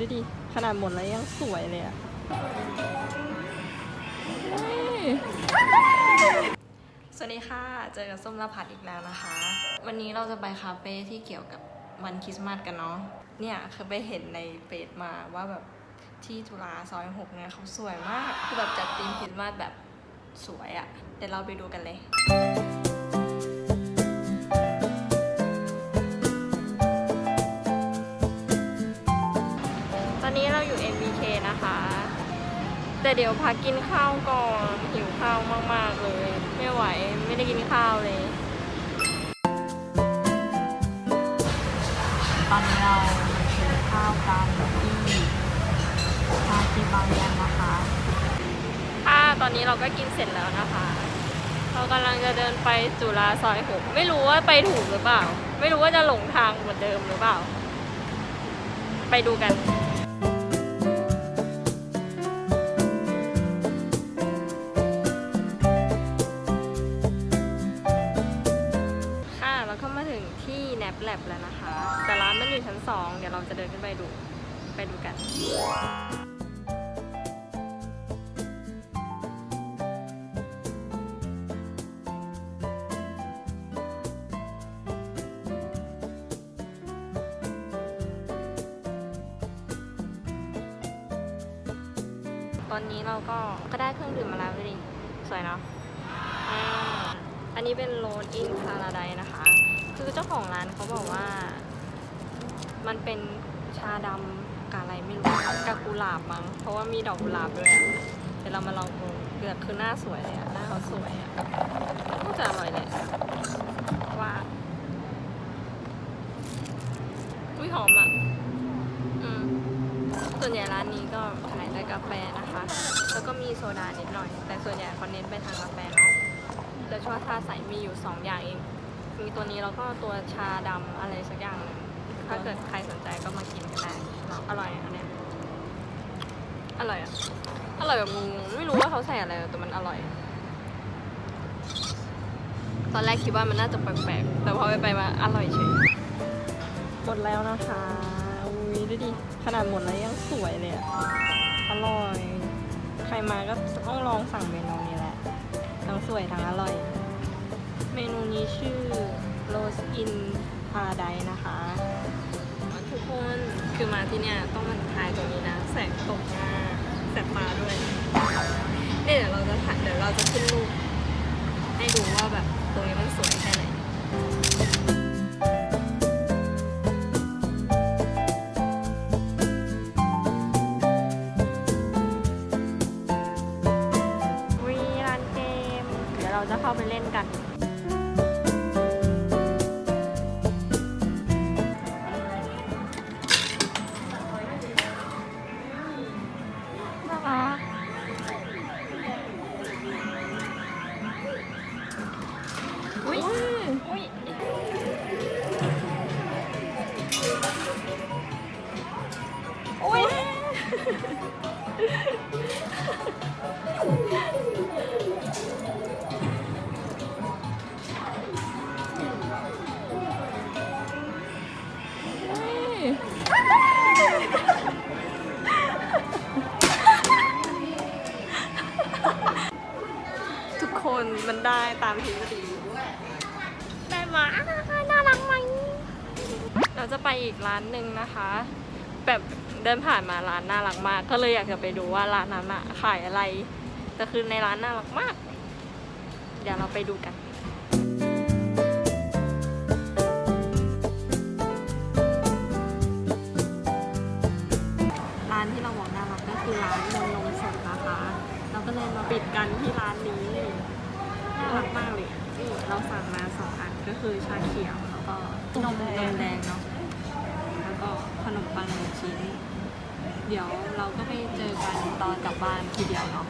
ดูดิ ขนาดหมดแล้วยังสวยเลยอะสวัสดีค่ะ เจอกับส้มละพัดอีกแล้วนะคะ วันนี้เราจะไปคาเฟ่ที่เกี่ยวกับวันคริสต์มาสกันเนาะ เนี่ยคือไปเห็นในเฟซมาว่าแบบที่จุฬาซอยหกเนี่ยเขาสวยมาก คือแบบจัดธีมคริสต์มาสแบบสวยอะเดี๋ยวเราไปดูกันเลย แต่เดี๋ยวพักกินข้าวก่อนหิวข้าวมากๆเลย ไม่ไหวไม่ได้กินข้าวเลย ตอนนี้เรากินข้าวกันที่ชาจีบางแยนนะคะค่ะตอนนี้เราก็กินเสร็จแล้วนะคะ เรากำลังจะเดินไปจุฬาซอยหกไม่รู้ว่าไปถูกหรือเปล่า ไม่รู้ว่าจะหลงทางเหมือนเดิมหรือเปล่า ไปดูกัน ลบแล้วนะคะ แต่ร้านมันอยู่ชั้นสองเดี๋ยวเราจะเดินขึ้นไปดู ไปดูกัน ตอนนี้เราก็ก็ได้เครื่องดื่มมาแล้วดูดิสวยเนาะอ,อันนี้เป็นโรนอินพาราไดนะคะ คือเจ้าของร้านเขาบอกว่า มันเป็นชาดำกับอะไรไม่รู้กับกุหลาบมั้งเพราะว่ามีดอกกุหลาบด้วยอะเดี๋ยวเรามาลองดูเกือคือหน้าสวยเลยอะหน้าเขาสวยอะน่าจะอร่อยแหละว่าอุ้ยหอมอะอืมส่วนใหญ่ร้านนี้ก็ขายแต่กาแฟนะคะ แล้วก็มีโซดานิดหน่อย แต่ส่วนใหญ่เขาเน้นไปทางกาแฟเนาะแล้วชอบทาใสมีอยู่2อย่างเอง มีตัวนี้แล้วก็ตัวชาดำอะไรสักอย่างหนึ่งถ้าเกิดใครสนใจก็มากินกันได้อร่อยอันเนี้ยอร่อยอะอร่อยแบบงงไม่รู้ว่าเขาใส่อะไรแต่มันอร่อย ตอนแรกคิดว่ามันน่าจะแปลกๆแต่พอไปไปมาอร่อยเฉยหมดแล้วนะคะอุ้ยดูดิขนาดหมดแล้วยังสวยเลยอะอร่อย ใครมาก็ต้องลองสั่งเมนูนี้แหละทั้งสวยทั้งอร่อย เมนูนี้ชื่อ Rose in Paradise นะคะทุกคนคือมาที่เนี่ยต้องมาถ่ายตรงนี้นะ แสงตกมากแสบตาด้วยเนี่ยเดี๋ยวเราจะถ่ายเดี๋ยวเราจะขึ้นรูปให้ดูว่าแบบตรงนี้มันสวยแค่ไหนวีร้านเกมเดี๋ยวเราจะเข้าไปเล่นกัน ทุกคนมันได้ตามทฤษฎีได้มา น่ารักไหมเราจะไปอีกร้านหนึ่งนะคะ แบบเดินผ่านมาร้านน่ารักมาก ก็เลยอยากจะไปดูว่าร้านนั้นอะขายอะไรแต่คือในร้านน่ารักมาก เดี๋ยวเราไปดูกัน ร้านที่เราบอกน่ารักก็คือร้านนมนมสดนะคะ เราก็เลยมาปิดกันที่ร้านนี้น่ารักมากเลยนี่เราสั่งมาสองอันก็คือชาเขียวแล้วก็นมนมแดงเนาะแล้ว ก็ขนมปังหนึ่งชิ้น เดี๋ยวเราก็ไปเจอกันตอนกลับบ้านทีเดียวเนาะ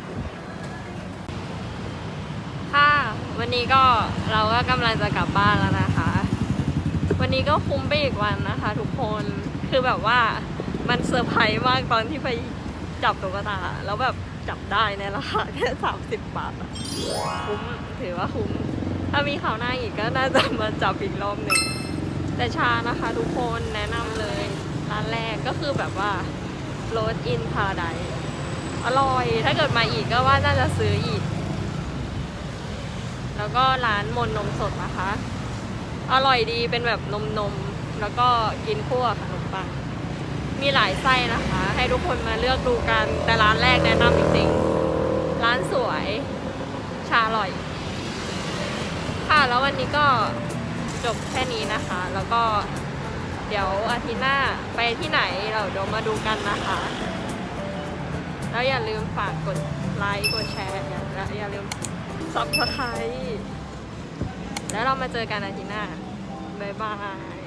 ค่ะ วันนี้ก็เราก็กำลังจะกลับบ้านแล้วนะคะ วันนี้ก็คุ้มไปอีกวันนะคะ ทุกคนคือแบบว่ามันเซอร์ไพรส์มากตอนที่ไปจับตุ๊กตา แล้วแบบจับได้ในราคาแค่สามสิบบาทคุ้มถือว่าคุ้ม ถ้ามีข่าวหน้าอีกก็น่าจะมาจับอีกรอบหนึ่ง แต่ชานะคะทุกคนแนะนำเลย ร้านแรกก็คือแบบว่าโรสอินพาราไดอร่อย ถ้าเกิดมาอีกก็ว่าน่าจะซื้ออีก แล้วก็ร้านมนนมสดนะคะ อร่อยดีเป็นแบบนมนมแล้วก็กินคู่กับขนมปัง มีหลายไส้นะคะ ให้ทุกคนมาเลือกดูกัน แต่ร้านแรกแนะนำจริงๆ ร้านสวย ชาอร่อย ค่ะ แล้ววันนี้ก็ จบแค่นี้นะคะ แล้วก็เดี๋ยวอาทิตย์หน้าไปที่ไหนเราเดี๋ยวมาดูกันนะคะ แล้วอย่าลืมฝากกดไลค์กดแชร์และอย่าลืมซับสไครต์แล้วเรามาเจอกันอาทิตย์หน้าบ๊ายบาย